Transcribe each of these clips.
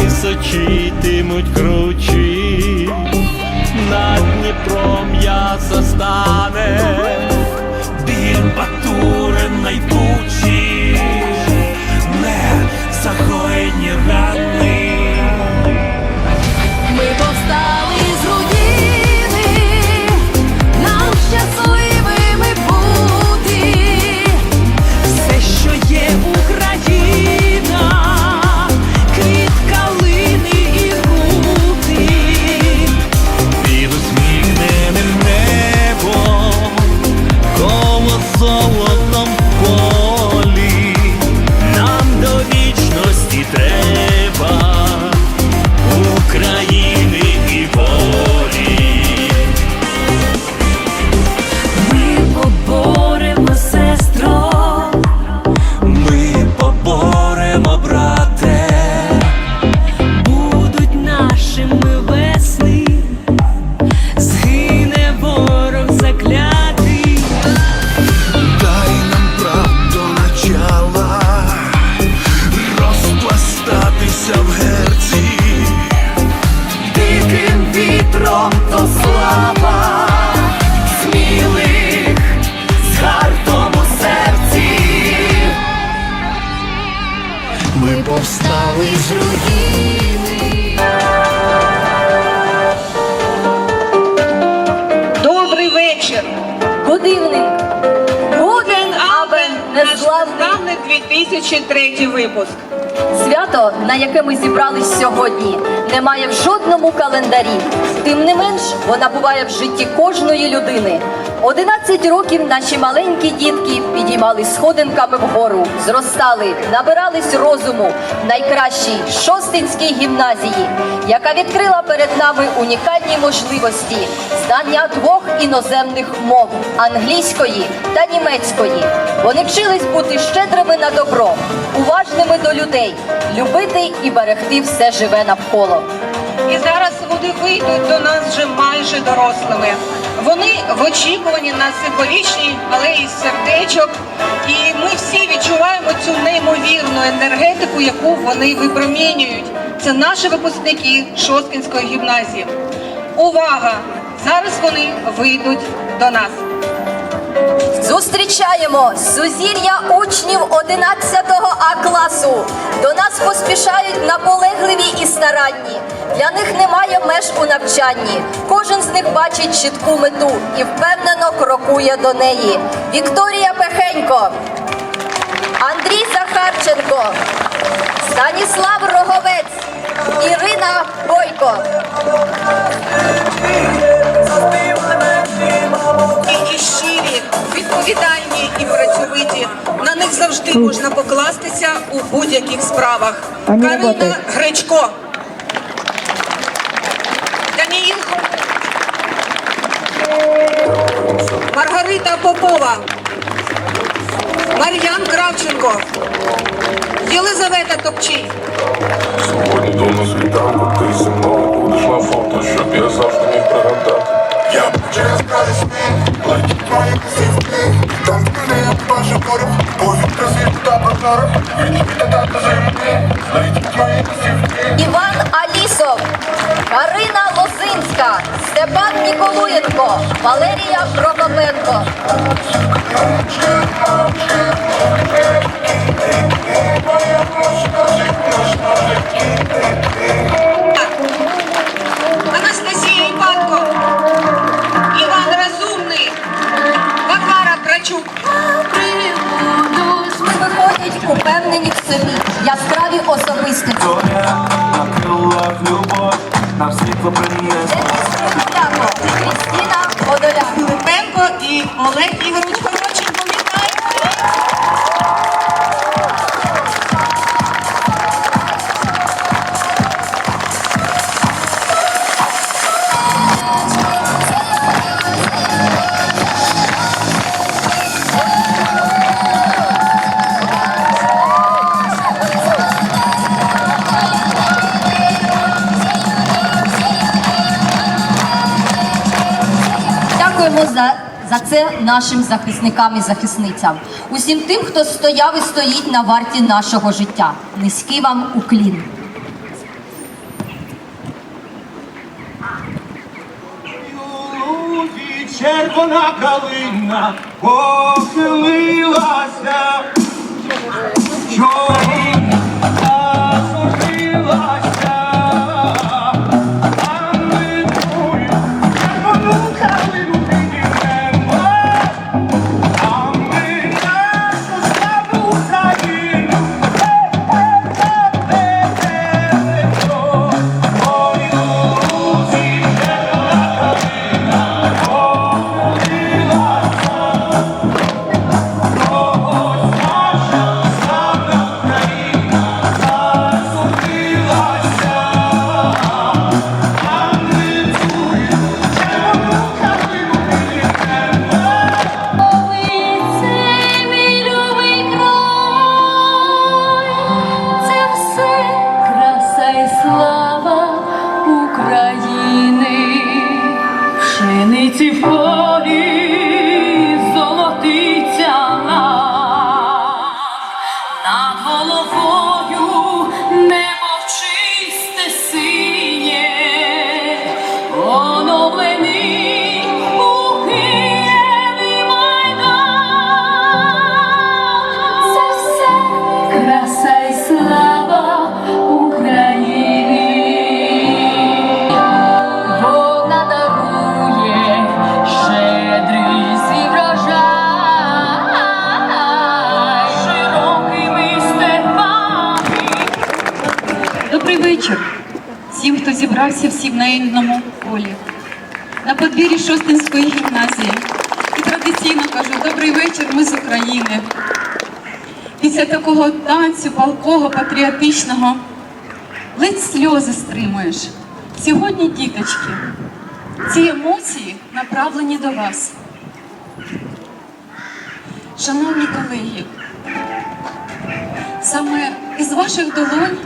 Височитимуть кручі, над Дніпром я застане, біль батурин найбучі, не захоєні рани. Ми повстали слава, смілих з гартом у серці. Ми повстали з руїни. Добрий вечір. Годинник. Гуден Абен. Незглавний 2003 випуск. Свято, на яке ми зібрались сьогодні, немає в жодному календарі. Тим не менш, вона буває в житті кожної людини. 11 років наші маленькі дітки підіймали сходинками вгору, зростали, набирались розуму в найкращій шостинській гімназії, яка відкрила перед нами унікальні можливості знання двох іноземних мов англійської та німецької. Вони вчились бути щедрими на добро, уважними до людей, любити і берегти все живе навколо. І зараз вони вийдуть до нас вже майже дорослими. Вони в очікуванні на символічній алеї сердечок, і ми всі відчуваємо цю неймовірну енергетику, яку вони випромінюють. Це наші випускники Шосткінської гімназії. Увага! Зараз вони вийдуть до нас. Зустрічаємо сузір'я учнів 11 А класу. До нас поспішають наполегливі і старанні. Для них немає меж у навчанні. Кожен з них бачить чітку мету і впевнено крокує до неї. Вікторія Пехенько, Андрій Захарченко, Станіслав Роговець, Ірина Бойко. Відповідальні і працьовиті. На них завжди можна покластися у будь-яких справах. Карина Гречко. Даніїл. Маргарита Попова. Мар'ян Кравченко. Єлизавета Топчій. Сьогодні до нас світанку, ти зі мною будеш на фото, щоб я завжди міг пригадати. Я б через косівки. Іван Алісов, Карина Лозинська, Степан Ніколуєнко, Валерія Прокопенко. Олег Ігорович За це нашим захисникам і захисницям, усім тим, хто стояв і стоїть на варті нашого життя. Низький вам уклін. червона калина похилилася, чорні на полі. На подвір'ї Шостинської гімназії. І традиційно кажу, добрий вечір, ми з України. Після такого танцю, палкого, патріотичного, ледь сльози стримуєш. Сьогодні, діточки, ці емоції направлені до вас. Шановні колеги, саме із ваших долонь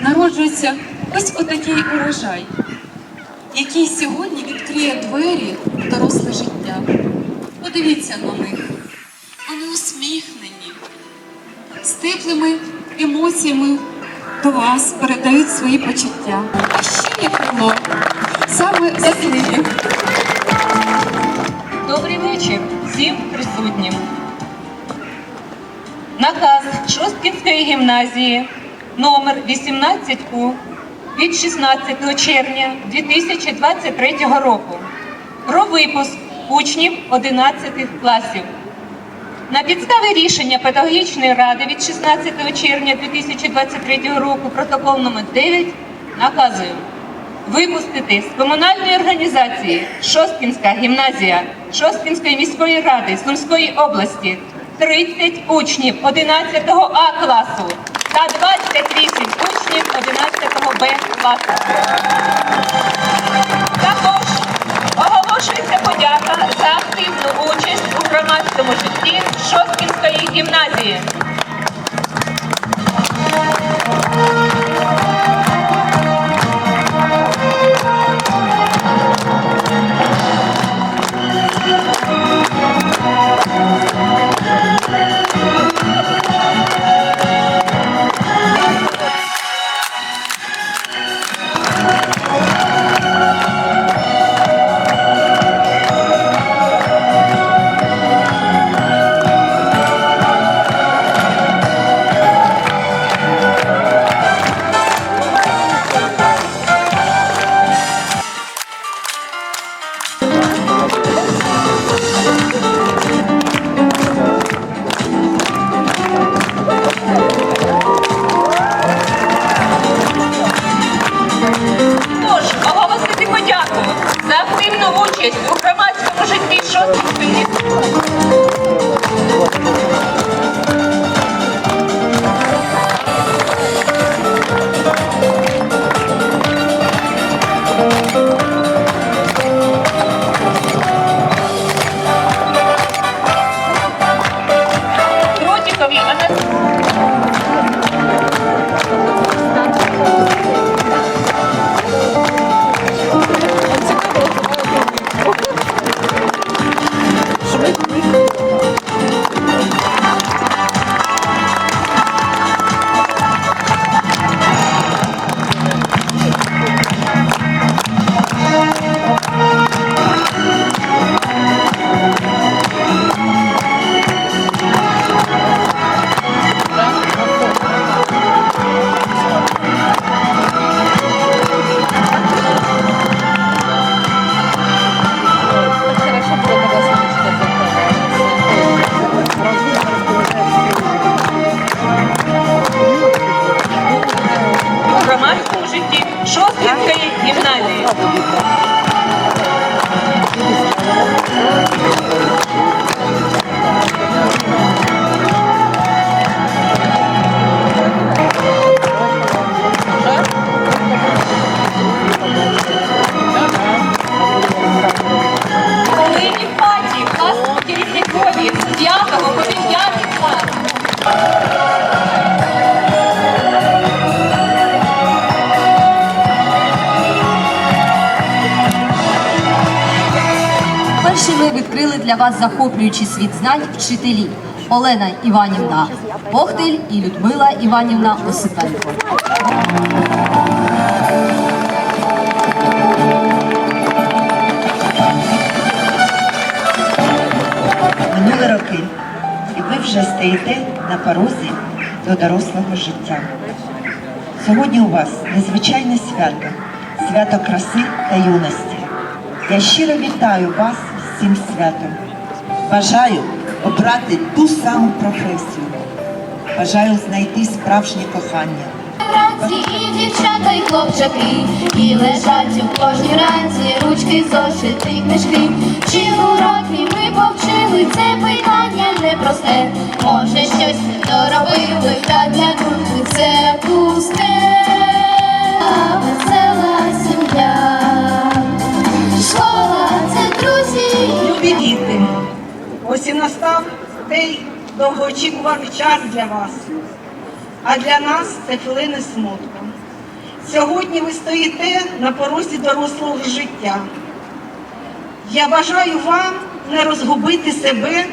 народжується ось отакий урожай, який сьогодні відкриє двері в доросле життя. Подивіться на них. Вони усміхнені, з теплими емоціями до вас передають свої почуття. А ще є крило саме весни. Добрий вечір всім присутнім. Наказ Шосткінської гімназії номер 18У від 16 червня 2023 року про випуск учнів 11 класів. На підставі рішення педагогічної ради від 16 червня 2023 року протокол номер 9 наказую випустити з комунальної організації Шосткінська гімназія Шосткінської міської ради Сумської області 30 учнів 11 А класу та 28 учнів 11 Б класу. Також оголошується подяка за активну участь у громадському житті Шосткінської гімназії. Для вас захоплюючий світ знань вчителі Олена Іванівна Бохтель і Людмила Іванівна Осипенко. Минули роки, і ви вже стоїте на порозі до дорослого життя. Сьогодні у вас незвичайне свято, свято краси та юності. Я щиро вітаю вас з цим святом. Бажаю обрати ту саму професію. Бажаю знайти справжнє кохання. Братці і дівчата, і хлопчаки, і лежать у кожній ранці ручки, зошити, книжки. Чи урок мій ми повчили, це питання непросте. Може, щось не доробили, та для групи це пусте. Весела сім'я, школа це друзі. Любі діти, ось і настав той довгоочікуваний час для вас. А для нас це хвилини смутку. Сьогодні ви стоїте на порозі дорослого життя. Я бажаю вам не розгубити себе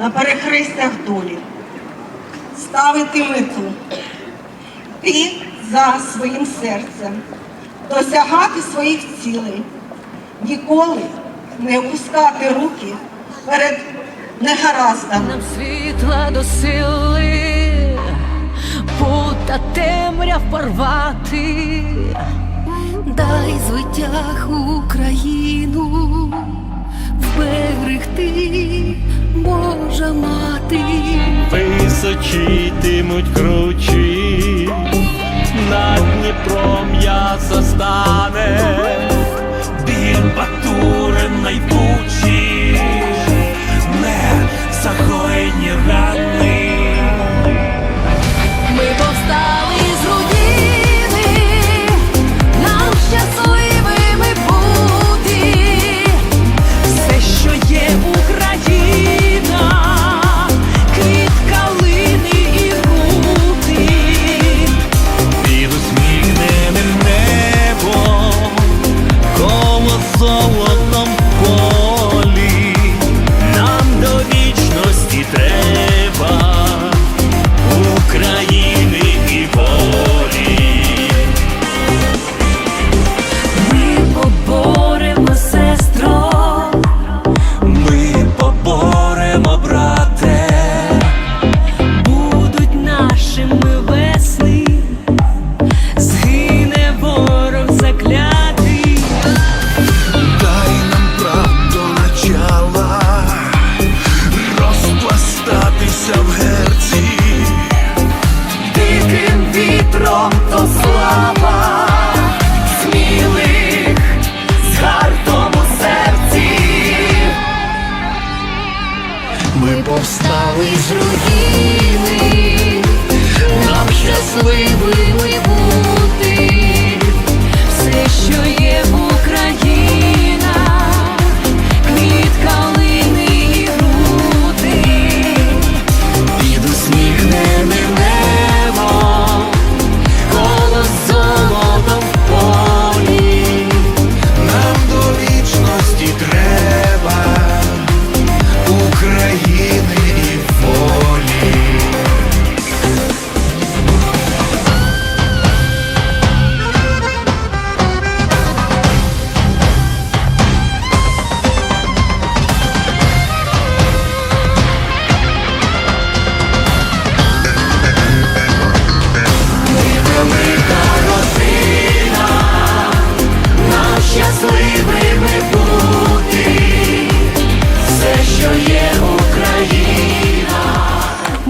на перехрестях долі, ставити мету, йти за своїм серцем, досягати своїх цілей, ніколи не опускати руки перед негараздами. Нам світла до сили, пута темряв порвати, дай звитяг Україну, вберегти, Божа мати. Височитимуть кручі, над Дніпром я застане, біль батурин найбучі, не загоєні рани. Ми повстали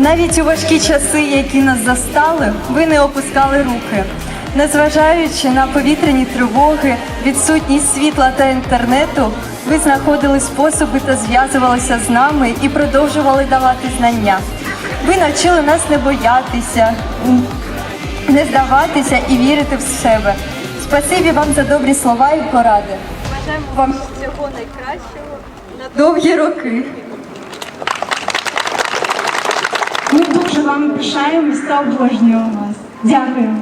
Навіть у важкі часи, які нас застали, ви не опускали руки. Незважаючи на повітряні тривоги, відсутність світла та інтернету, ви знаходили способи та зв'язувалися з нами і продовжували давати знання. Ви навчили нас не боятися, не здаватися і вірити в себе. Спасибі вам за добрі слова і поради. Бажаємо вам всього найкращого на довгі роки. Ми дуже вам пишаємось та обожнюємо вас. Дякую.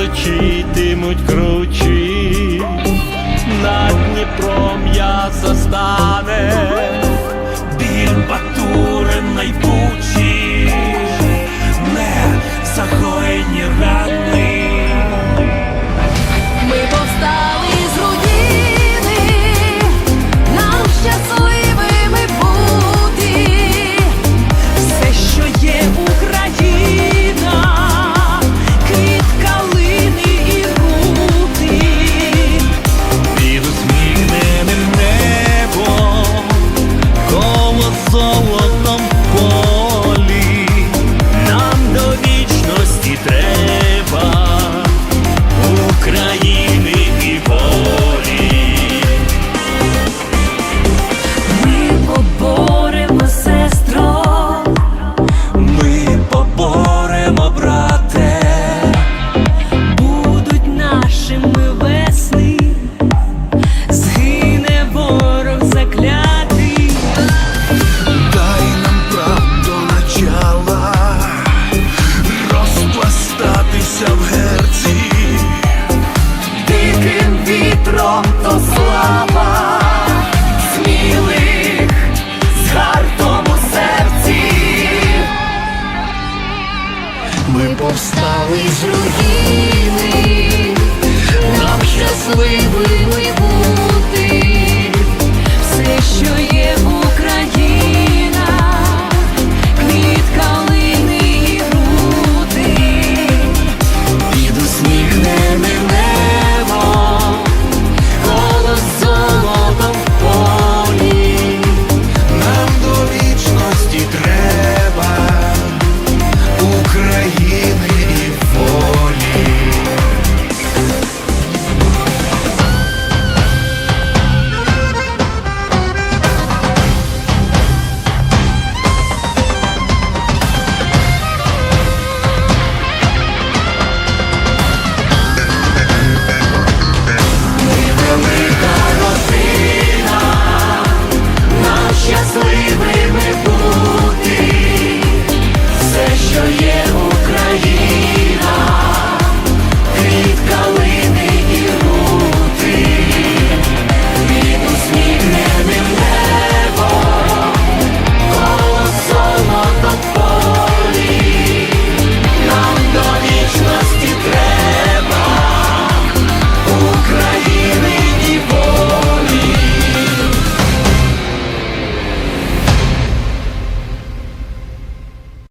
Височитимуть кручі, над Дніпром я стане,